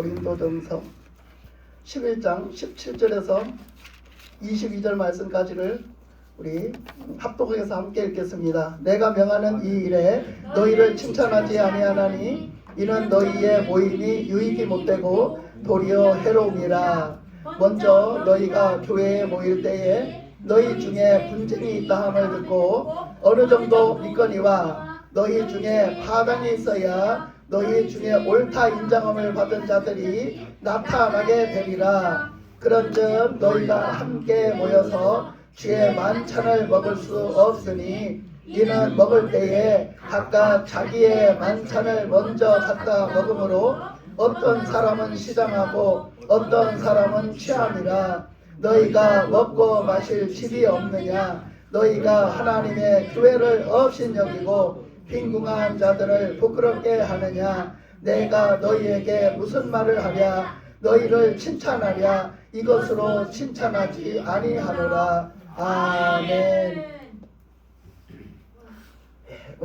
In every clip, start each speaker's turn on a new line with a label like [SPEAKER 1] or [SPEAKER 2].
[SPEAKER 1] 고린도전서 11장 17절에서 22절 말씀까지를 우리 합독해서 함께 읽겠습니다. 내가 명하는 이 일에 너희를 칭찬하지 아니하나니 이는 너희의 모임이 유익이 못되고 도리어 해로움이라. 먼저 너희가 교회에 모일 때에 너희 중에 분쟁이 있다 함을 듣고 어느 정도 믿거니와 너희 중에 파당이 있어야 너희 중에 옳다 인정함을 받은 자들이 나타나게 되리라. 그런즉 너희가 함께 모여서 주의 만찬을 먹을 수 없으니 이는 먹을 때에 각각 자기의 만찬을 먼저 갖다 먹으므로 어떤 사람은 시장하고 어떤 사람은 취함이라 너희가 먹고 마실 집이 없느냐 너희가 하나님의 교회를 없인 여기고 빈궁한 자들을 부끄럽게 하느냐? 내가 너희에게 무슨 말을 하랴? 너희를 칭찬하랴? 이것으로 칭찬하지 아니하노라. 아멘.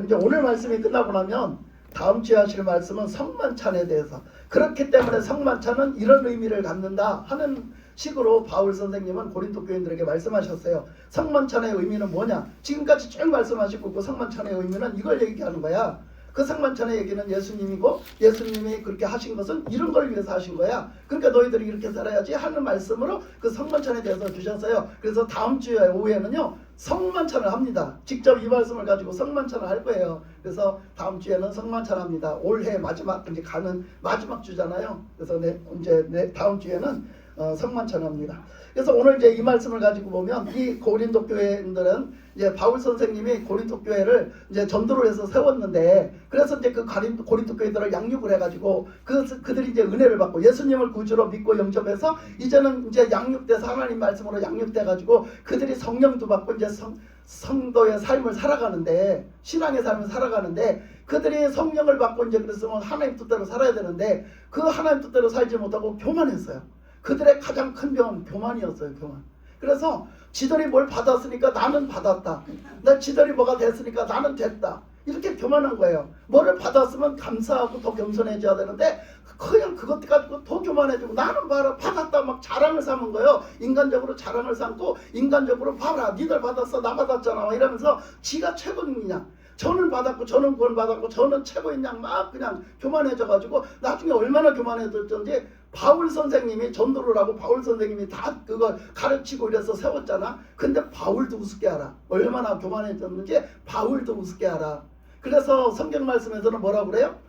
[SPEAKER 1] 이제 오늘 말씀이 끝나고 나면 다음 주에 하실 말씀은 성만찬에 대해서. 그렇기 때문에 성만찬은 이런 의미를 갖는다 하는 식으로 바울 선생님은 고린도 교인들에게 말씀하셨어요. 성만찬의 의미는 뭐냐? 지금까지 쭉 말씀하시고 그 성만찬의 의미는 이걸 얘기하는 거야. 그 성만찬의 얘기는 예수님이고 예수님이 그렇게 하신 것은 이런 걸 위해서 하신 거야. 그러니까 너희들이 이렇게 살아야지 하는 말씀으로 그 성만찬에 대해서 주셨어요. 그래서 다음 주에 오후에는요 성만찬을 합니다. 직접 이 말씀을 가지고 성만찬을 할 거예요. 그래서 다음 주에는 성만찬 합니다. 올해 마지막 이제 가는 마지막 주잖아요. 그래서 내, 이제 내 다음 주에는 어, 성만찬합니다. 그래서 오늘 이제 이 말씀을 가지고 보면 이 고린도 교회인들은 이제 바울 선생님이 고린도 교회를 이제 전도를 해서 세웠는데 그래서 이제 그 고린도 교회들을 양육을 해가지고 그 그들이 이제 은혜를 받고 예수님을 구주로 믿고 영접해서 이제는 이제 양육돼서 하나님 말씀으로 양육돼가지고 그들이 성령도 받고 이제 성 성도의 삶을 살아가는데 신앙의 삶을 살아가는데 그들이 성령을 받고 이제 그랬으면 하나님 뜻대로 살아야 되는데 그 하나님 뜻대로 살지 못하고 교만했어요. 그들의 가장 큰 병은 교만이었어요. 교만. 그래서 지들이 뭘 받았으니까 나는 받았다. 나 지들이 뭐가 됐으니까 나는 됐다. 이렇게 교만한 거예요. 뭐를 받았으면 감사하고 더 겸손해져야 되는데 그냥 그것 가지고 더 교만해지고 나는 봐라 받았다 막 자랑을 삼은 거예요. 인간적으로 자랑을 삼고 인간적으로 봐라 니들 받았어 나 받았잖아 막 이러면서 지가 최고냐 저는 받았고 저는 구원 받았고 저는 최고인 양 막 그냥 교만해져가지고 나중에 얼마나 교만해졌던지 바울 선생님이 전도를 하고 바울 선생님이 다 그걸 가르치고 이래서 세웠잖아. 근데 바울도 우습게 알아. 얼마나 교만해졌는지 바울도 우습게 알아. 그래서 성경 말씀에서는 뭐라고 그래요?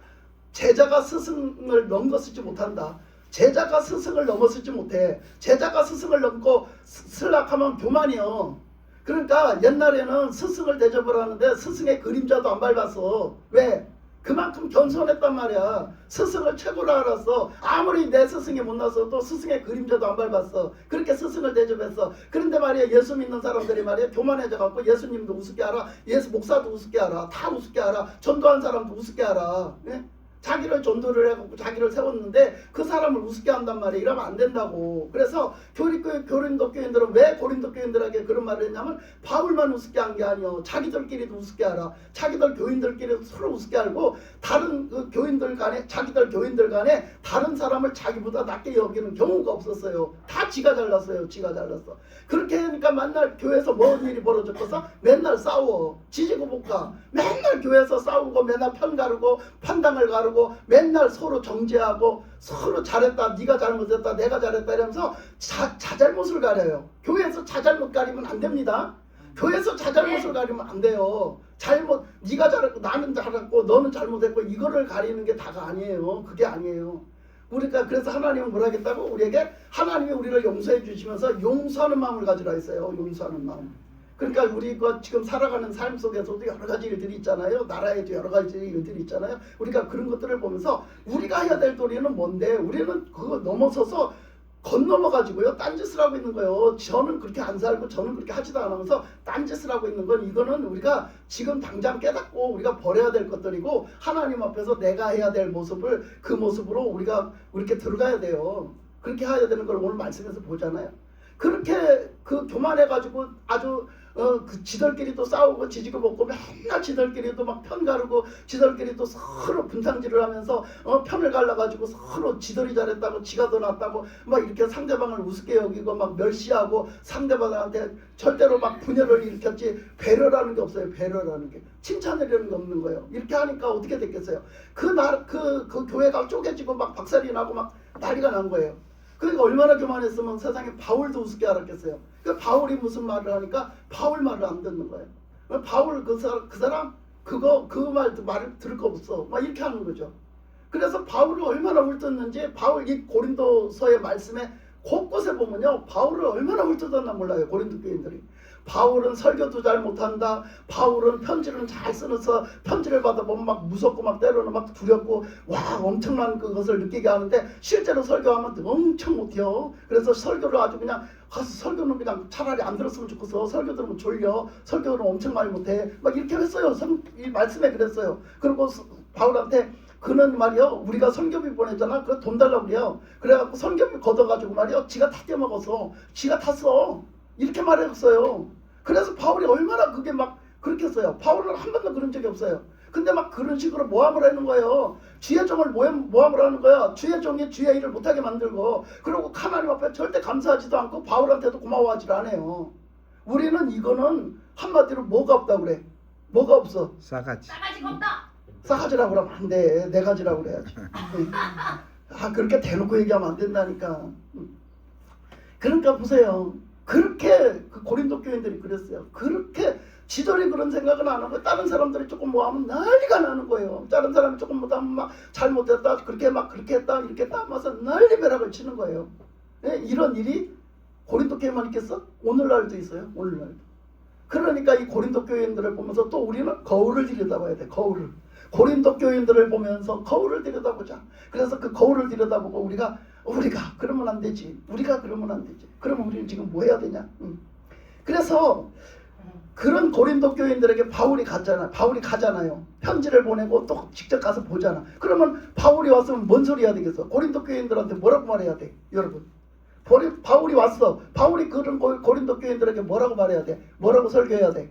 [SPEAKER 1] 제자가 스승을 넘거쓰지 못한다. 제자가 스승을 넘어서지 못해. 제자가 스승을 넘고 스- 슬락하면 교만이요. 그러니까 옛날에는 스승을 대접을 하는데 스승의 그림자도 안 밟았어. 왜? 그만큼 겸손했단 말이야. 스승을 최고로 알았어. 아무리 내 스승이 못났어도 스승의 그림자도 안 밟았어. 그렇게 스승을 대접했어. 그런데 말이야 예수 믿는 사람들이 말이야 교만해져 갖고 예수님도 우습게 알아. 예수 목사도 우습게 알아. 다 우습게 알아. 전도한 사람도 우습게 알아. 예? 자기를 전도를 해갖고 자기를 세웠는데 그 사람을 우습게 한단 말이야. 이러면 안 된다고. 그래서 교리교 고린도 교인들은 왜 고린도 교인들에게 그런 말을 했냐면 바울만 우습게 한 게 아니요. 자기들끼리도 우습게 알아. 자기들 교인들끼리 서로 우습게 알고 다른 그 교인들 간에 자기들 교인들 간에 다른 사람을 자기보다 낮게 여기는 경우가 없었어요. 다 지가 잘났어요. 지가 잘났어. 그렇게 하니까 맨날 교회에서 뭔 일이 벌어졌어서 맨날 싸워. 지지고 볶아. 맨날 교회에서 싸우고 맨날 편 가르고 판당을 가르고 맨날 서로 정죄하고 서로 잘했다 네가 잘못했다 내가 잘했다 이러면서 자, 자잘못을 가려요 교회에서 자잘못 가리면 안 됩니다 교회에서 자잘못을 가리면 안 돼요. 잘못 네가 잘했고 나는 잘했고 너는 잘못했고 이거를 가리는 게 다가 아니에요. 그게 아니에요. 우리가 그래서 하나님은 뭐라 하겠다고? 우리에게 하나님이 우리를 용서해 주시면서 용서하는 마음을 가지라 했어요. 용서하는 마음. 그러니까 우리가 지금 살아가는 삶 속에서도 여러 가지 일들이 있잖아요. 나라에도 여러 가지 일들이 있잖아요. 우리가 그런 것들을 보면서 우리가 해야 될 도리는 뭔데? 우리는 그거 넘어서서 건너머 가지고요. 딴짓을 하고 있는 거예요. 저는 그렇게 안 살고 저는 그렇게 하지도 않으면서 딴짓을 하고 있는 건 이거는 우리가 지금 당장 깨닫고 우리가 버려야 될 것들이고 하나님 앞에서 내가 해야 될 모습을 그 모습으로 우리가 이렇게 들어가야 돼요. 그렇게 해야 되는 걸 오늘 말씀에서 보잖아요. 그렇게 그 교만해 가지고 아주 어, 그 지들끼리도 싸우고 지지고 먹고 맨날 지들끼리 도 막 편 가르고 지들끼리도 서로 분탕질을 하면서 어, 편을 갈라가지고 서로 지들이 잘했다고 지가 더 낫다고 막 이렇게 상대방을 우습게 여기고 막 멸시하고 상대방한테 절대로 막 분열을 일으켰지 배려라는 게 없어요. 배려라는 게 칭찬이라는 게 없는 거예요. 이렇게 하니까 어떻게 됐겠어요? 그날그 그 그 교회가 쪼개지고 막 박살이 나고 막 난리가 난 거예요. 그러니까 얼마나 교만했으면 세상에 바울도 우습게 알았겠어요. 그 바울이 무슨 말을 하니까 바울 말을 안 듣는 거예요. 바울 그 사람, 그 사람 그거 그 말 말을 들을 거 없어. 막 이렇게 하는 거죠. 그래서 바울을 얼마나 훑었는지 바울 이 고린도서의 말씀에 곳곳에 보면요 바울을 얼마나 훑었나 몰라요 고린도 교인들이 바울은 설교도 잘 못한다. 바울은 편지를 잘 쓰면서 편지를 받아보면 막 무섭고 막 때로는 막 두렵고 와 엄청난 그것을 느끼게 하는데 실제로 설교하면 엄청 못해요. 그래서 설교를 아주 그냥 가서 설교는 그냥 차라리 안 들었으면 좋겠어 설교 들으면 졸려. 설교는 엄청 많이 못해. 막 이렇게 했어요. 성- 이 말씀에 그랬어요. 그리고 스- 바울한테 그는 말이요 우리가 선교비 보냈잖아. 그 돈 달라고 그래요. 그래갖고 선교비 걷어가지고 말이요 지가 다 떼먹어서 지가 탔어 이렇게 말했어요 그래서 바울이 얼마나 그게 막 그렇게 했어요 바울은 한 번도 그런 적이 없어요 근데 막 그런 식으로 모함을 하는 거예요 주의 종을 모함, 모함을 하는 거야 주의 종이 주의 일을 못하게 만들고 그리고 하나님 앞에 절대 감사하지도 않고 바울한테도 고마워하지 않아요 우리는 이거는 한마디로 뭐가 없다 그래 뭐가 없어
[SPEAKER 2] 싸가지.
[SPEAKER 3] 싸가지가 없다.
[SPEAKER 1] 싸가지라고 그러면 안 돼. 네 가지라고 그래야지. 아, 그렇게 대놓고 얘기하면 안 된다니까. 그러니까 보세요. 그렇게 그 고린도 교인들이 그랬어요. 그렇게 지들이 그런 생각은 안 하고 다른 사람들이 조금 뭐 하면 난리가 나는 거예요. 다른 사람이 조금 못하면 막 잘못했다. 그렇게 막 그렇게 했다. 이렇게 했다 하면서 난리 배락을 치는 거예요. 예, 이런 일이 고린도 교회만 있겠어? 오늘날도 있어요. 오늘날도. 그러니까 이 고린도 교인들을 보면서 또 우리는 거울을 들여다봐야 돼. 거울을. 고린도 교인들을 보면서 거울을 들여다보자. 그래서 그 거울을 들여다보고 우리가 우리가 그러면 안 되지. 우리가 그러면 안 되지. 그러면 우리는 지금 뭐 해야 되냐? 응. 그래서 그런 고린도 교인들에게 바울이 갔잖아. 바울이 가잖아요. 편지를 보내고 또 직접 가서 보잖아. 그러면 바울이 왔으면 뭔 소리 해야 되겠어? 고린도 교인들한테 뭐라고 말해야 돼? 여러분. 바울이, 왔어. 바울이 그런 고- 고린도 교인들에게 뭐라고 말해야 돼? 뭐라고 설교해야 돼?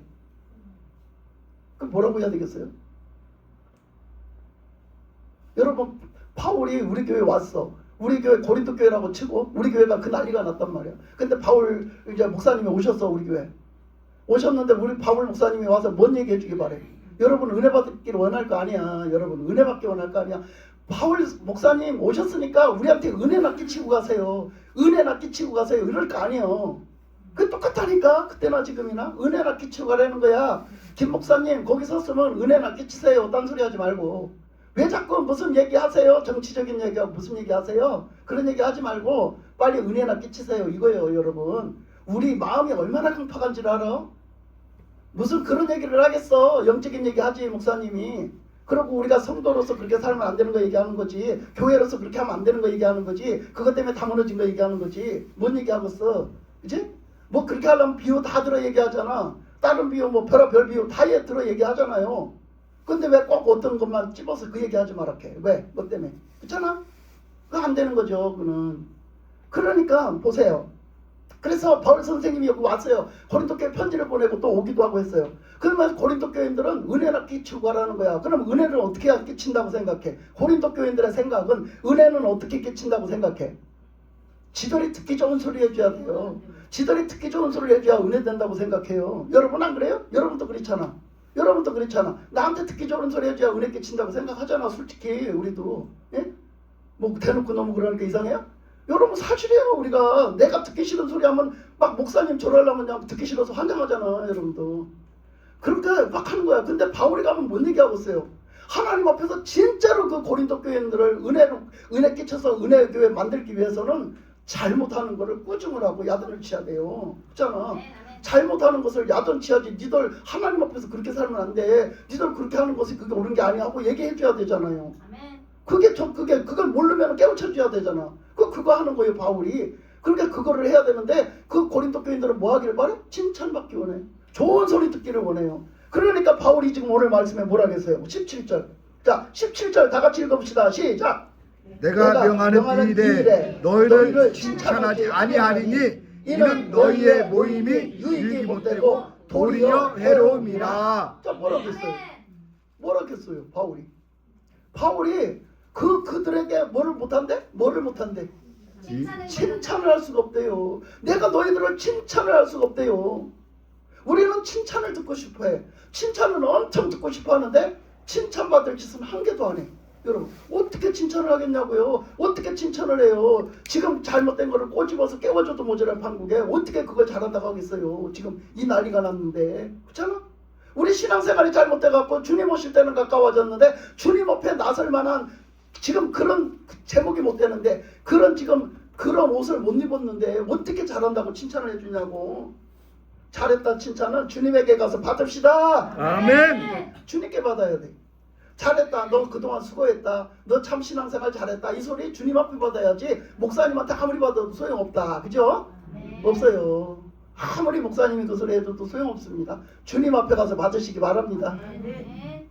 [SPEAKER 1] 그 뭐라고 해야 되겠어요? 여러분 바울이 우리 교회 왔어. 우리 교회 고린도 교회라고 치고 우리 교회가 그 난리가 났단 말이야. 근데 바울 이제 목사님이 오셨어 우리 교회. 오셨는데 우리 바울 목사님이 와서 뭔 얘기 해주기 바래. 여러분 은혜 받기를 원할 거 아니야. 여러분 은혜 받기 원할 거 아니야. 바울 목사님 오셨으니까 우리한테 은혜나 끼치고 가세요. 은혜나 끼치고 가세요. 이럴 거 아니에요. 그 똑같다니까 그때나 지금이나 은혜나 끼치고 가라는 거야. 김 목사님 거기 섰으면 은혜나 끼치세요. 딴 소리 하지 말고. 왜 자꾸 무슨 얘기 하세요? 정치적인 얘기하고 무슨 얘기 하세요? 그런 얘기 하지 말고 빨리 은혜나 끼치세요. 이거예요, 여러분. 우리 마음이 얼마나 강팍한지를 알아? 무슨 그런 얘기를 하겠어? 영적인 얘기 하지, 목사님이. 그리고 우리가 성도로서 그렇게 살면 안 되는 거 얘기하는 거지. 교회로서 그렇게 하면 안 되는 거 얘기하는 거지. 그것 때문에 다 무너진 거 얘기하는 거지. 뭔 얘기하고 있어? 그지? 뭐 그렇게 하려면 비유 다 들어 얘기하잖아. 다른 비유, 뭐 별별 비유 다 예- 들어 얘기하잖아요. 근데 왜 꼭 어떤 것만 집어서 그 얘기 하지 말아게? 왜? 뭐 때문에? 그렇잖아? 그거 안 되는 거죠, 그는. 그러니까 보세요. 그래서 바울 선생님이 여기 왔어요. 고린도 교회 편지를 보내고 또 오기도 하고 했어요. 그러면 고린도 교인들은 은혜나 끼치고 가라는 거야. 그럼 은혜를 어떻게 끼친다고 생각해? 고린도 교인들의 생각은 은혜는 어떻게 끼친다고 생각해? 지들이 듣기 좋은 소리 해줘야 돼요. 지들이 듣기 좋은 소리를 해줘야 은혜 된다고 생각해요. 여러분 안 그래요? 여러분도 그렇잖아. 여러분도 그렇잖아. 나한테 듣기 좋은 소리 해줘야 은혜 끼친다고 생각하잖아. 솔직히 우리도. 예? 뭐 대놓고 너무 그러니까 이상해요? 여러분 사실이에요 우리가 내가 듣기 싫은 소리 하면 막 목사님 졸하려면 그냥 듣기 싫어서 환장하잖아 여러분도 그렇게 막 하는 거야 근데 바울이 가면 뭔 얘기하고 있어요 하나님 앞에서 진짜로 그 고린도 교인들을 은혜로 은혜 끼쳐서 은혜 교회 만들기 위해서는 잘못하는 거를 꾸중을 하고 야단을 치야 돼요
[SPEAKER 3] 아멘, 아멘.
[SPEAKER 1] 잘못하는 것을 야단치야지 니들 하나님 앞에서 그렇게 살면 안 돼 니들 그렇게 하는 것이 그게 옳은 게 아니야 하고 얘기해 줘야 되잖아요. 그게 저 그게 그걸 모르면 깨우쳐 줘야 되잖아. 그 그거 하는 거예요 바울이. 그러니까 그거를 해야 되는데 그 고린도 교인들은 뭐 하기를 바래? 칭찬받기 원해. 좋은 소리 듣기를 원해요. 그러니까 바울이 지금 오늘 말씀에 뭐라 했어요? 17절. 자, 17절 다 같이 읽어봅시다. 시작.
[SPEAKER 2] 내가 명하는 이 일에 너희를 칭찬하지 아니하리니 이는 너희의 모임이 유익이 못되고 도리어 해로움이라.
[SPEAKER 1] 자 뭐라고 했어요? 뭐라고 했어요 바울이? 바울이 그 그들에게 뭐를 못한대? 뭐를 못한대?
[SPEAKER 3] 칭찬을
[SPEAKER 1] 칭찬을 할 수가 없대요. 내가 너희들을 칭찬을 할 수가 없대요. 우리는 칭찬을 듣고 싶어해. 칭찬은 엄청 듣고 싶어하는데 칭찬받을 짓은 한 개도 안 해. 여러분 어떻게 칭찬을 하겠냐고요? 어떻게 칭찬을 해요? 지금 잘못된 거를 꼬집어서 깨워줘도 모자란 판국에 어떻게 그걸 잘한다고 하겠어요? 지금 이 난리가 났는데 그렇잖아? 우리 신앙생활이 잘못돼 갖고 주님 오실 때는 가까워졌는데 주님 앞에 나설 만한 지금 그런 제목이 못 되는데 그런 지금 그런 옷을 못 입었는데 어떻게 잘한다고 칭찬을 해주냐고 잘했다 칭찬은 주님에게 가서 받읍시다
[SPEAKER 2] 아멘.
[SPEAKER 1] 주님께 받아야 돼 잘했다. 너 그동안 수고했다. 너 참 신앙생활 잘했다. 이 소리 주님 앞에 받아야지 목사님한테 아무리 받아도 소용없다. 그죠? 없어요. 아무리 목사님이 그 소리 해도 소용없습니다. 주님 앞에 가서 받으시기 바랍니다.
[SPEAKER 3] 네.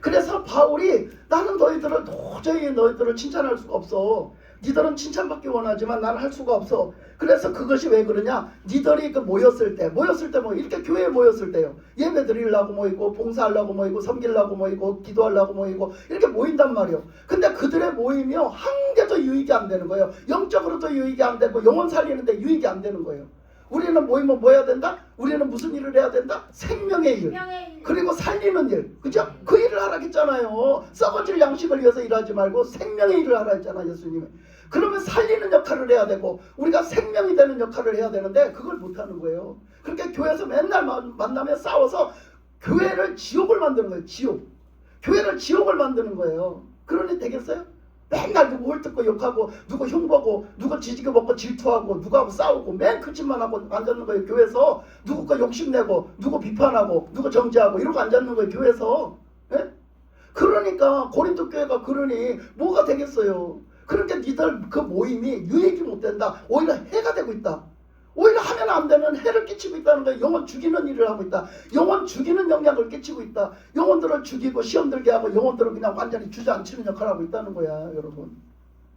[SPEAKER 1] 그래서 바울이 나는 너희들을 도저히 너희들을 칭찬할 수가 없어. 니들은 칭찬받기 원하지만 나는 할 수가 없어. 그래서 그것이 왜 그러냐? 니들이 그 모였을 때, 모였을 때 뭐 이렇게 교회에 모였을 때요. 예배 드리려고 모이고 봉사하려고 모이고 섬기려고 모이고 기도하려고 모이고 이렇게 모인단 말이요. 근데 그들의 모임이요 한 개도 유익이 안 되는 거예요. 영적으로도 유익이 안 되고 영혼 살리는데 유익이 안 되는 거예요. 우리는 모이면 뭐 해야 된다? 우리는 무슨 일을 해야 된다? 생명의 일. 그리고 살리는 일, 그죠? 그 일을 하라 했잖아요. 썩어질 양식을 위해서 일하지 말고 생명의 일을 하라 했잖아, 예수님이. 그러면 살리는 역할을 해야 되고 우리가 생명이 되는 역할을 해야 되는데 그걸 못 하는 거예요. 그렇게 교회에서 맨날 만- 만나면 싸워서 교회를 지옥을 만드는 거예요. 지옥. 교회를 지옥을 만드는 거예요. 그러니 되겠어요? 맨날 누구 홀뜯고 욕하고 누구 흉보고 누구 지지게 먹고 질투하고 누구하고 싸우고 맨그 짓만 하고 앉았는 거예요 교회에서. 누구 거 욕심내고 누구 비판하고 누구 정죄하고 이러고 앉았는 거예요 교회에서. 예? 그러니까 고린도 교회가 그러니 뭐가 되겠어요? 그러니까 니들 그 모임이 유익이 못 된다. 오히려 해가 되고 있다 오히려 하면 안 되는 해를 끼치고 있다는 거예요. 영혼 죽이는 일을 하고 있다. 영혼 죽이는 영향을 끼치고 있다. 영혼들을 죽이고 시험 들게 하고 영혼들을 그냥 완전히 주저앉히는 역할을 하고 있다는 거야 여러분.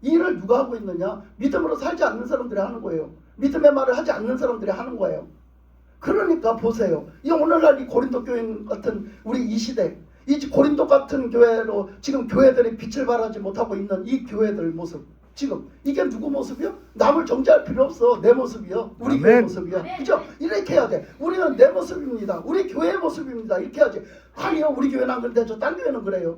[SPEAKER 1] 이 일을 누가 하고 있느냐? 믿음으로 살지 않는 사람들이 하는 거예요. 믿음의 말을 하지 않는 사람들이 하는 거예요. 그러니까 보세요. 이 오늘날 이 고린도 교인 같은 우리 이 시대 이 고린도 같은 교회로 지금 교회들이 빛을 발하지 못하고 있는 이 교회들 모습 지금 이게 누구 모습이요? 남을 정죄할 필요 없어. 내 모습이요. 우리
[SPEAKER 2] 아멘.
[SPEAKER 1] 교회 모습이요.
[SPEAKER 3] 아멘.
[SPEAKER 1] 그죠? 이렇게 해야 돼. 우리는 내 모습입니다. 우리 교회의 모습입니다. 이렇게 해야지. 아니요 우리 교회는 안 그런데 저 딴 교회는 그래요.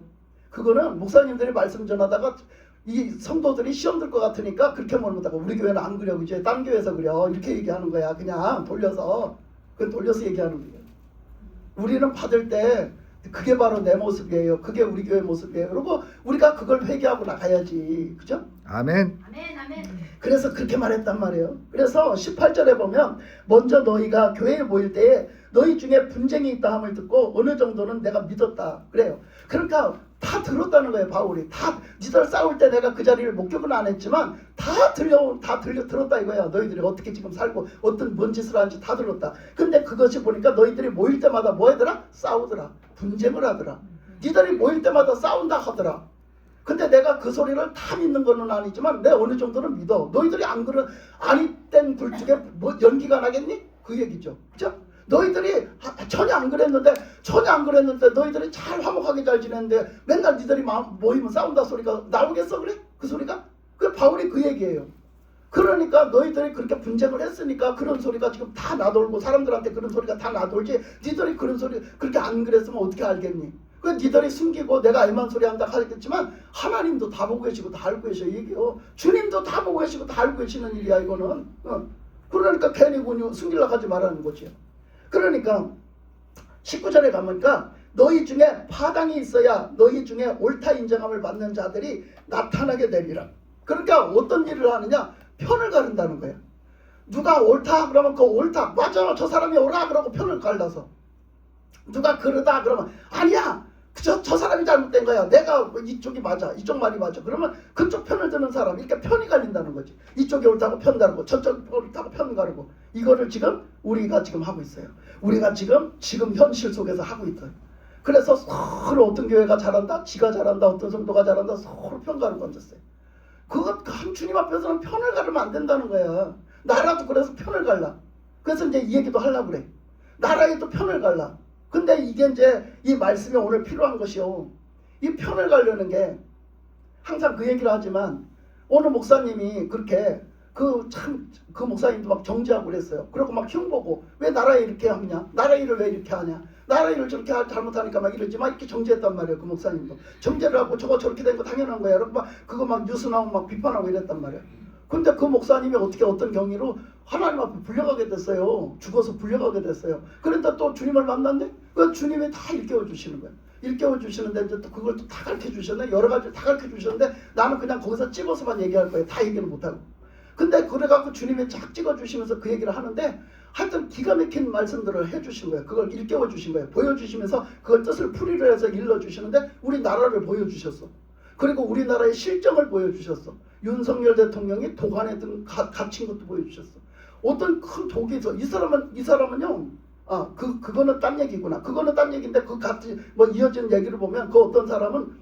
[SPEAKER 1] 그거는 목사님들이 말씀 전하다가 이 성도들이 시험 들 것 같으니까 그렇게 말못하고 우리 교회는 안 그려 그죠? 딴 교회에서 그려 이렇게 얘기하는 거야. 그냥 돌려서. 그건 돌려서 얘기하는 거예요. 우리는 받을 때 그게 바로 내 모습이에요 그게 우리 교회 모습이에요 그리고 우리가 그걸 회개하고 나가야지 그죠?
[SPEAKER 2] 아멘.
[SPEAKER 3] 아멘 아멘
[SPEAKER 1] 그래서 그렇게 말했단 말이에요. 그래서 18절에 보면 먼저 너희가 교회에 모일 때에 너희 중에 분쟁이 있다 함을 듣고 어느 정도는 내가 믿었다. 그래요. 그러니까 다 들었다는 거예요, 바울이. 다 니들 싸울 때 내가 그 자리를 목격은 안 했지만 다 들려 다 들려 들었다 이거야. 너희들이 어떻게 지금 살고 어떤 뭔 짓을 하는지 다 들었다. 근데 그것이 보니까 너희들이 모일 때마다 뭐 하더라? 싸우더라. 분쟁을 하더라. 니들이 모일 때마다 싸운다 하더라. 근데 내가 그 소리를 다 믿는 거는 아니지만 내 어느 정도는 믿어. 너희들이 안 그런 아니 땐 굴뚝에 뭐 연기가 나겠니? 그 얘기죠. 그죠? 너희들이 하- 전혀 안 그랬는데 전혀 안 그랬는데 너희들이 잘 화목하게 잘 지냈는데 맨날 니들이 마- 모이면 싸운다 소리가 나오겠어 그래? 그 소리가? 그 바울이 그 얘기예요. 그러니까 너희들이 그렇게 분쟁을 했으니까 그런 소리가 지금 다 나돌고 사람들한테 그런 소리가 다 나돌지 니들이 그런 소리 그렇게 안 그랬으면 어떻게 알겠니? 그 니들이 숨기고 내가 알만 소리 한다 하겠지만 하나님도 다 보고 계시고 다 알고 계셔 이게요. 주님도 다 보고 계시고 다 알고 계시는 일이야 이거는. 어. 그러니까 괜히 군요 숨기려고 하지 말라는 거지요. 그러니까 19절에 가보니까 너희 중에 파당이 있어야 너희 중에 옳다 인정함을 받는 자들이 나타나게 되리라. 그러니까 어떤 일을 하느냐? 편을 가른다는 거예요. 누가 옳다 그러면 그 옳다 맞아 저 사람이 옳아 그러고 편을 갈라서 누가 그러다 그러면 아니야 저, 저 사람이 잘못된 거야. 내가 이쪽이 맞아. 이쪽 말이 맞아. 그러면 그쪽 편을 드는 사람 이렇게 편이 갈린다는 거지. 이쪽이 옳다고 편 가르고 저쪽이 옳다고 편 가르고. 이거를 지금 우리가 지금 하고 있어요. 우리가 지금 지금 현실 속에서 하고 있어요. 그래서 서로 어떤 교회가 잘한다 지가 잘한다 어떤 성도가 잘한다 서로 편 가르고 앉았어요. 그것 한 주님 앞에서는 편을 가르면 안 된다는 거야. 나라도 그래서 편을 갈라. 그래서 이제 이 얘기도 하려고 그래. 나라에도 편을 갈라. 근데 이게 이제 이 말씀이 오늘 필요한 것이요. 이 편을 가려는 게 항상 그 얘기를 하지만 어느 목사님이 그렇게 그 참그 목사님도 막 정지하고 그랬어요. 그리고 막 흉보고 왜 나라 일 이렇게 하냐? 나라 일을 왜 이렇게 하냐? 나라 일을 저렇게 하- 잘못하니까 막 이러지 막 이렇게 정지했단 말이에요. 그 목사님도 정제를 하고 저거 저렇게 된 거 당연한 거야. 그러고 막 그거 막 뉴스 나오면 막 비판하고 이랬단 말이에요. 근데 그 목사님이 어떻게 어떤 경위로 하나님 앞에 불려가게 됐어요. 죽어서 불려가게 됐어요. 그런데 또 주님을 만났네? 그 주님이 다 일깨워 주시는 거예요. 일깨워 주시는데 이제 또 그걸 또 다 가르쳐 주셨네. 여러 가지 다 가르쳐 주셨는데 나는 그냥 거기서 찍어서만 얘기할 거예요. 다 얘기는 못하고. 근데 그래갖고 주님이 쫙 찍어 주시면서 그 얘기를 하는데 하여튼 기가 막힌 말씀들을 해주신 거예요. 그걸 일깨워 주신 거예요. 보여주시면서 그걸 뜻을 풀이를 해서 일러 주시는데 우리 나라를 보여주셨어. 그리고 우리나라의 실정을 보여주셨어. 윤석열 대통령이 독안에 든 가, 갇힌 것도 보여주셨어. 어떤 큰 있어. 이 사람은 이 사람은요. 아, 그 그거는 딴 얘기구나. 그거는 딴 얘기인데 그 같이 뭐 이어진 얘기를 보면 그 어떤 사람은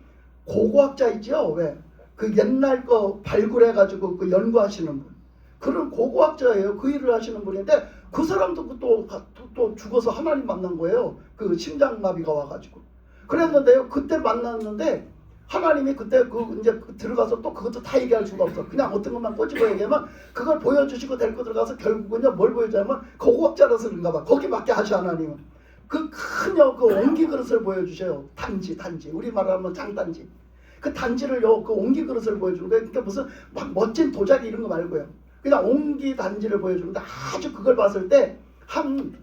[SPEAKER 1] 고고학자 있죠. 왜? 그 옛날 거 발굴해 가지고 그 연구하시는 분. 그런 고고학자예요. 그 일을 하시는 분인데 그 사람도 그 또, 또, 또 죽어서 하나님 만난 거예요. 그 심장마비가 와가지고. 그랬는데요. 그때 만났는데 하나님이 그때 그 이제 그 들어가서 또 그것도 다 얘기할 수가 없어. 그냥 어떤 것만 꼬집어 얘기하면 그걸 보여주시고 데리고 들어가서 결국은요 뭘 보여주냐면 고고학자라서 그런가 봐. 거기밖에 하시 하나님은. 그 큰요 그 옹기 그릇을 보여주셔요. 단지 단지 우리 말하면 장단지. 그 단지를요 그 옹기 그릇을 보여주는 거예요. 그러니까 무슨 막 멋진 도자기 이런 거 말고요. 그냥 옹기 단지를 보여주는데 아주 그걸 봤을 때한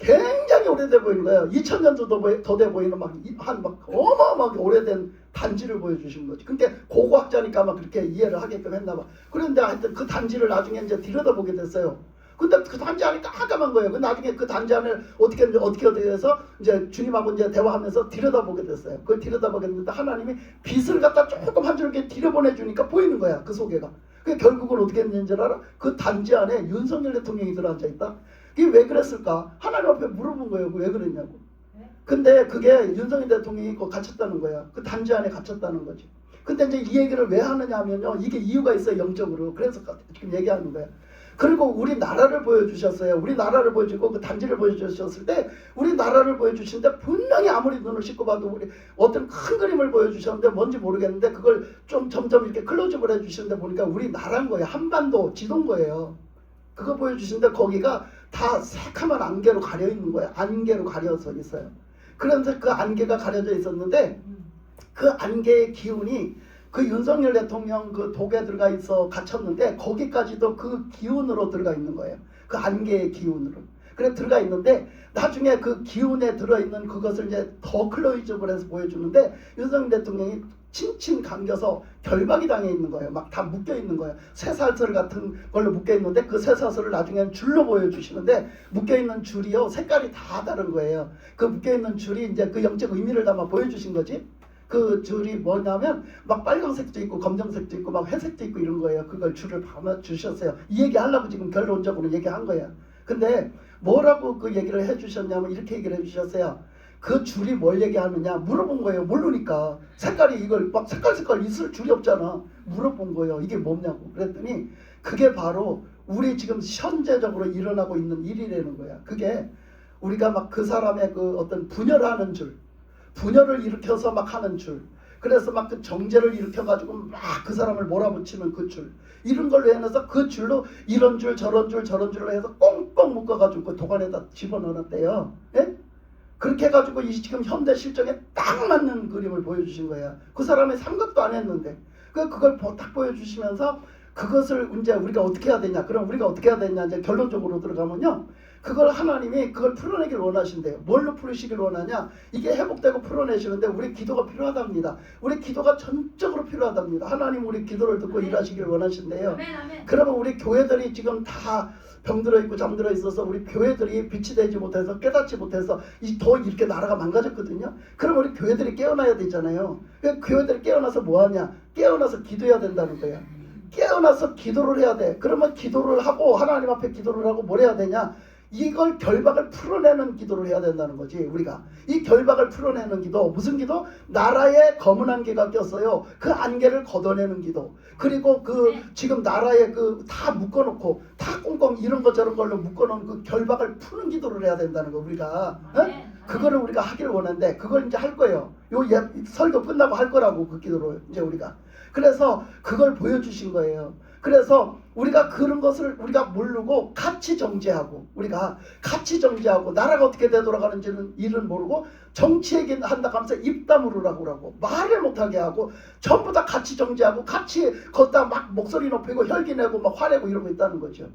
[SPEAKER 1] 굉장히 오래돼 보이는 거예요. 2000년도 더 돼 보이는 막한막 어마어마하게 오래된 단지를 보여주신 거지. 근데 고고학자니까 막 그렇게 이해를 하게끔 했나 봐. 그런데 하여튼 그 단지를 나중에 이제 들여다보게 됐어요. 근데 그 단지 안이 깜깜한 거예요. 그 나중에 그 단지 안을 어떻게 어떻게 어떻게 해서 이제 주님하고 이제 대화하면서 들여다보게 됐어요. 그걸 들여다보게 됐는데 하나님이 빛을 갖다 조금 한 줄기 들여보내 주니까 보이는 거야. 그 속에가. 그 결국은 어떻게 했는지 줄 알아? 그 단지 안에 윤석열 대통령이 들어앉아 있다. 이게 왜 그랬을까? 하나님 앞에 물어본 거예요. 왜 그랬냐고. 근데 그게 윤석열 대통령이 그 갇혔다는 거야. 그 단지 안에 갇혔다는 거지. 근데 이제 이 얘기를 왜 하느냐 하면요. 이게 이유가 있어요. 영적으로. 그래서 지금 얘기하는 거야. 그리고 우리 나라를 보여주셨어요. 우리 나라를 보여주고 그 단지를 보여주셨을 때 우리 나라를 보여주시는데 분명히 아무리 눈을 씻고 봐도 우리 어떤 큰 그림을 보여주셨는데 뭔지 모르겠는데 그걸 좀 점점 이렇게 클로즈업을 해주시는데 보니까 우리 나라인 거예요. 한반도 지도인 거예요. 그거 보여주시는데 거기가 다 새카만 안개로 가려 있는 거예요. 안개로 가려서 있어요. 그런데 그 안개가 가려져 있었는데 그 안개의 기운이 그 윤석열 대통령 그 독에 들어가 있어 갇혔는데 거기까지도 그 기운으로 들어가 있는 거예요. 그 안개의 기운으로. 그래 들어가 있는데 나중에 그 기운에 들어있는 그것을 이제 더 클로이즈업을 해서 보여주는데 윤석열 대통령이 친친 감겨서 결박이 당해 있는 거예요. 막 다 묶여 있는 거예요. 쇠사슬 같은 걸로 묶여 있는데 그 쇠사슬을 나중에는 줄로 보여주시는데 묶여 있는 줄이요 색깔이 다 다른 거예요. 그 묶여 있는 줄이 이제 그 영적 의미를 담아 보여주신 거지. 그 줄이 뭐냐면 막 빨간색도 있고 검정색도 있고 막 회색도 있고 이런 거예요. 그걸 줄을 담아 주셨어요. 이 얘기 하려고 지금 결론적으로 얘기한 거예요. 근데 뭐라고 그 얘기를 해주셨냐면 이렇게 얘기를 해주셨어요. 그 줄이 뭘 얘기하느냐 물어본 거예요. 모르니까 색깔이 이걸 막 색깔 색깔 있을 줄이 없잖아. 물어본 거예요. 이게 뭐냐고 그랬더니 그게 바로 우리 지금 현재적으로 일어나고 있는 일이라는 거야. 그게 우리가 막 그 사람의 그 어떤 분열하는 줄, 분열을 일으켜서 막 하는 줄. 그래서 막 그 정제를 일으켜가지고 막 그 사람을 몰아붙이는 그 줄. 이런 걸로 해서 그 줄로 이런 줄 저런 줄 저런 줄로 해서 꽁꽁 묶어가지고 그 도관에다 집어넣었대요. 예? 그렇게 해가지고 이 지금 현대 실정에 딱 맞는 그림을 보여주신 거예요. 그 사람이 생각도 안 했는데 그 그걸 보- 딱 보여주시면서 그것을 이제 우리가 어떻게 해야 되냐? 그럼 우리가 어떻게 해야 되냐? 이제 결론적으로 들어가면요. 그걸 하나님이 그걸 풀어내길 원하신대요. 뭘로 풀으시길 원하냐? 이게 회복되고 풀어내시는데 우리 기도가 필요하답니다. 우리 기도가 전적으로 필요하답니다. 하나님 우리 기도를 듣고
[SPEAKER 3] 아멘.
[SPEAKER 1] 일하시길 원하신대요.
[SPEAKER 3] 아멘 아멘.
[SPEAKER 1] 그러면 우리 교회들이 지금 다 병들어 있고 잠들어 있어서 우리 교회들이 빛이 되지 못해서 깨닫지 못해서 이더 이렇게 나라가 망가졌거든요. 그럼 우리 교회들이 깨어나야 되잖아요. 그 교회들이 깨어나서 뭐 하냐? 깨어나서 기도해야 된다는 거예요. 깨어나서 기도를 해야 돼. 그러면 기도를 하고 하나님 앞에 기도를 하고 뭘 해야 되냐? 이걸 결박을 풀어내는 기도를 해야 된다는 거지 우리가 이 결박을 풀어내는 기도 무슨 기도 나라에 검은 안개가 꼈어요 그 안개를 걷어내는 기도 그리고 그
[SPEAKER 3] 네.
[SPEAKER 1] 지금 나라에 그 다 묶어놓고 다 꽁꽁 이런 것 저런 걸로 묶어놓은 그 결박을 푸는 기도를 해야 된다는 거 우리가 어?
[SPEAKER 3] 네.
[SPEAKER 1] 그거를 우리가 하기를 원하는데 그걸 이제 할 거예요. 요 예, 설교 끝나고 할 거라고 그 기도를 이제 우리가. 그래서 그걸 보여주신 거예요. 그래서 우리가 그런 것을 우리가 모르고 같이 정죄하고 우리가 같이 정죄하고 나라가 어떻게 되돌아가는지는 일은 모르고 정치 얘기 한다 하면서 입 다물으라고 그러고 말을 못하게 하고 전부 다 같이 정죄하고 같이 걷다 막 목소리 높이고 혈기 내고 막 화내고 이러고 있다는 거죠.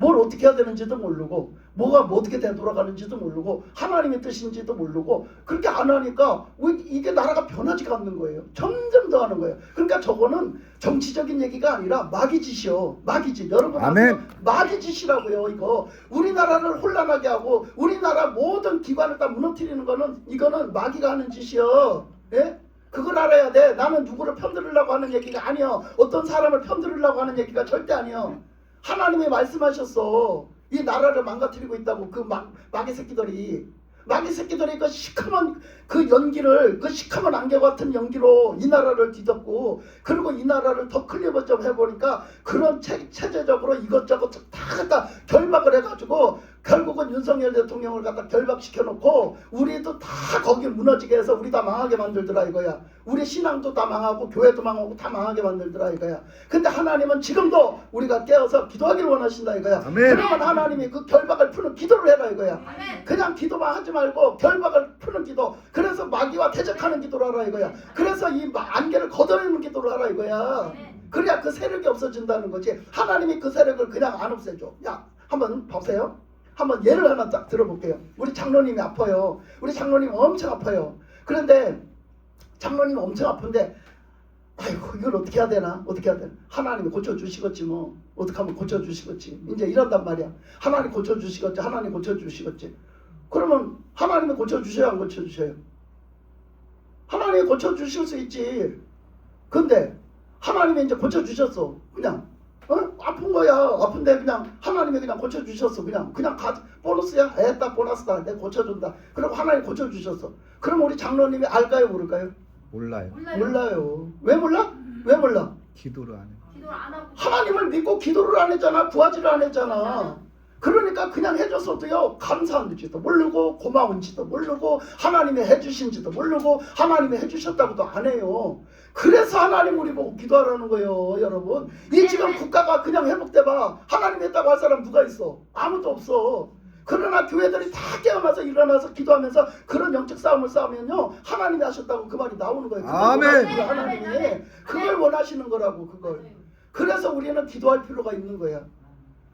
[SPEAKER 1] 뭘 어떻게 해야 되는지도 모르고 뭐가 뭐 어떻게 되돌아가는지도 모르고 하나님의 뜻인지도 모르고 그렇게 안 하니까 왜 이게 나라가 변하지가 않는 거예요. 점점 더 하는 거예요. 그러니까 저거는 정치적인 얘기가 아니라 마귀짓이요. 마귀짓. 여러분
[SPEAKER 2] 아멘.
[SPEAKER 1] 마귀짓이라고요. 이거 우리나라를 혼란하게 하고 우리나라 모든 기관을 다 무너뜨리는 거는 이거는 마귀가 하는 짓이요. 예? 그걸 알아야 돼. 나는 누구를 편들으려고 하는 얘기가 아니요. 어떤 사람을 편들으려고 하는 얘기가 절대 아니요. 하나님이 말씀하셨어. 이 나라를 망가뜨리고 있다고 그 마, 마귀 새끼들이 마귀 새끼들이 그 시커먼 그 연기를 그 시커먼 안개 같은 연기로 이 나라를 뒤덮고 그리고 이 나라를 더 클리버 좀 해보니까 그런 체, 체제적으로 이것저것 다 갖다 결박을 해가지고 결국은 윤석열 대통령을 갖다 결박시켜 놓고 우리도 다 거기 무너지게 해서 우리 다 망하게 만들더라 이거야. 우리 신앙도 다 망하고 교회도 망하고 다 망하게 만들더라 이거야. 근데 하나님은 지금도 우리가 깨어서 기도하기를 원하신다 이거야.
[SPEAKER 2] 아멘.
[SPEAKER 1] 그러면 하나님이 그 결박을 푸는 기도를 해라 이거야.
[SPEAKER 3] 아멘.
[SPEAKER 1] 그냥 기도만 하지 말고 결박을 푸는 기도. 그래서 마귀와 대적하는 기도를 하라 이거야. 그래서 이 마- 안개를 걷어내는 기도를 하라 이거야. 그래야 그 세력이 없어진다는 거지. 하나님이 그 세력을 그냥 안 없애줘. 야 한번 보세요 한번 예를 하나 딱 들어볼게요. 우리 장로님이 아파요. 우리 장로님 엄청 아파요. 그런데 장로님 엄청 아픈데 아이고 이걸 어떻게 해야 되나? 어떻게 해야 되나? 하나님이 고쳐주시겠지 뭐. 어떻게 하면 고쳐주시겠지? 이제 이런단 말이야. 하나님 고쳐주시겠지? 하나님 고쳐주시겠지? 그러면 하나님이 고쳐주셔야 안 고쳐주셔요? 하나님이 고쳐주실 수 있지. 근데 하나님이 이제 고쳐주셨어. 그냥 어? 아픈 거야. 아픈데 그냥 하나님이 그냥 고쳐주셨어. 그냥 그냥 가 보너스야? 에따 보너스다. 내가 고쳐준다. 그리고 하나님 고쳐주셨어. 그럼 우리 장로님이 알까요? 모를까요?
[SPEAKER 2] 몰라요.
[SPEAKER 3] 몰라요.
[SPEAKER 1] 몰라요. 왜 몰라? 왜 몰라?
[SPEAKER 2] 기도를 안 해.
[SPEAKER 3] 기도를 안 하고.
[SPEAKER 1] 하나님을 믿고 기도를 안 했잖아. 구하지를 안 했잖아 그러니까 그냥 해줬어도요? 감사한지도 모르고 고마운지도 모르고 하나님이 해주신지도 모르고 하나님이 해주셨다고도 안 해요. 그래서 하나님 우리 보고 기도하라는 거예요 여러분. 이 지금 국가가 그냥 회복돼봐. 하나님 했다고 할 사람 누가 있어? 아무도 없어. 그러나 교회들이 다 깨어나서 일어나서 기도하면서 그런 영적 싸움을 싸우면요 하나님이 하셨다고 그 말이 나오는 거예요.
[SPEAKER 2] 아멘.
[SPEAKER 1] 하나님이. 그걸 원하시는 거라고 그걸. 그래서 우리는 기도할 필요가 있는 거야.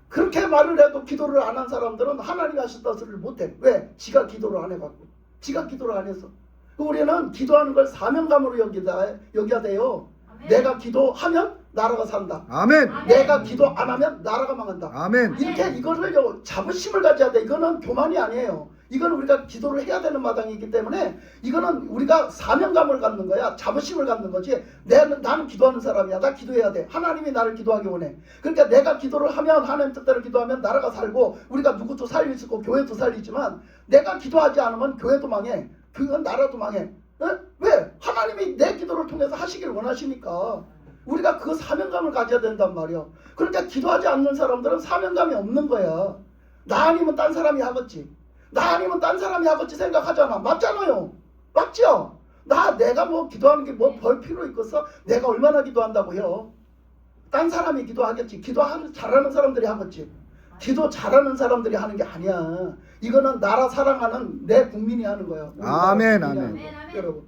[SPEAKER 1] 그렇게 말을 해도 기도를 안 한 사람들은 하나님이 하셨다 소리를 못해. 왜? 지가 기도를 안 해갖고. 지가 기도를 안 해서. 우리는 기도하는 걸 사명감으로 여기다, 여겨야 돼요.
[SPEAKER 3] 아멘.
[SPEAKER 1] 내가 기도하면 나라가 산다.
[SPEAKER 2] 아멘.
[SPEAKER 3] 아멘.
[SPEAKER 1] 내가 기도 안 하면 나라가 망한다.
[SPEAKER 2] 아멘.
[SPEAKER 1] 이렇게 이거를요 자부심을 가져야 돼. 이거는 교만이 아니에요. 이거는 우리가 기도를 해야 되는 마당이기 때문에 이거는 우리가 사명감을 갖는 거야. 자부심을 갖는 거지. 내는 나는 기도하는 사람이야. 나 기도해야 돼. 하나님이 나를 기도하기 원해. 그러니까 내가 기도를 하면 하나님 뜻대로 기도하면 나라가 살고 우리가 누구도 살릴 수 있고 교회도 살리지만 내가 기도하지 않으면 교회도 망해. 그건 나라도 망해. 어? 왜? 하나님이 내 기도를 통해서 하시길 원하시니까. 우리가 그 사명감을 가져야 된단 말이야. 그러니까 기도하지 않는 사람들은 사명감이 없는 거야. 나 아니면 딴 사람이 하겠지. 나 아니면 딴 사람이 하겠지 생각하잖아. 맞잖아요. 맞죠? 나 내가 뭐 기도하는 게 뭐 벌 필요 있겠어? 내가 얼마나 기도한다고요? 딴 사람이 기도하겠지. 기도하는 잘하는 사람들이 하겠지. 기도 잘하는 사람들이 하는 게 아니야. 이거는 나라 사랑하는 내 국민이 하는 거예요.
[SPEAKER 3] 아멘, 아멘.
[SPEAKER 1] 여러분.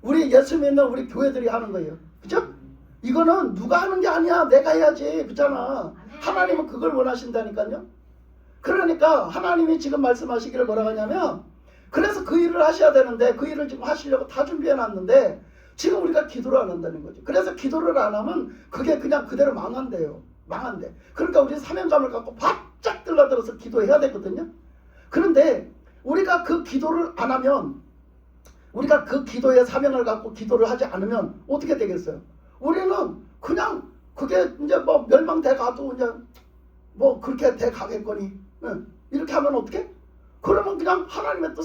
[SPEAKER 1] 우리 예수 믿는 우리 교회들이 하는 거예요. 그죠? 이거는 누가 하는 게 아니야. 내가 해야지. 그렇잖아.
[SPEAKER 3] 아멘.
[SPEAKER 1] 하나님은 그걸 원하신다니까요. 그러니까 하나님이 지금 말씀하시기를 뭐라 하냐면 그래서 그 일을 하셔야 되는데 그 일을 지금 하시려고 다 준비해 놨는데 지금 우리가 기도를 안 한다는 거죠. 그래서 기도를 안 하면 그게 그냥 그대로 망한대요. 망한대. 그러니까 우리 사명감을 갖고 바짝 들러들어서 기도해야 되거든요. 그런데 우리가 그 기도를 안 하면 우리가 그 기도의 사명을 갖고 기도를 하지 않으면 어떻게 되겠어요? 우리는 그냥 그게 이제 뭐 멸망돼 가도 이제 뭐 그렇게 돼 가겠거니 응. 이렇게 하면 어떻게? 그러면 그냥 하나님의 뜻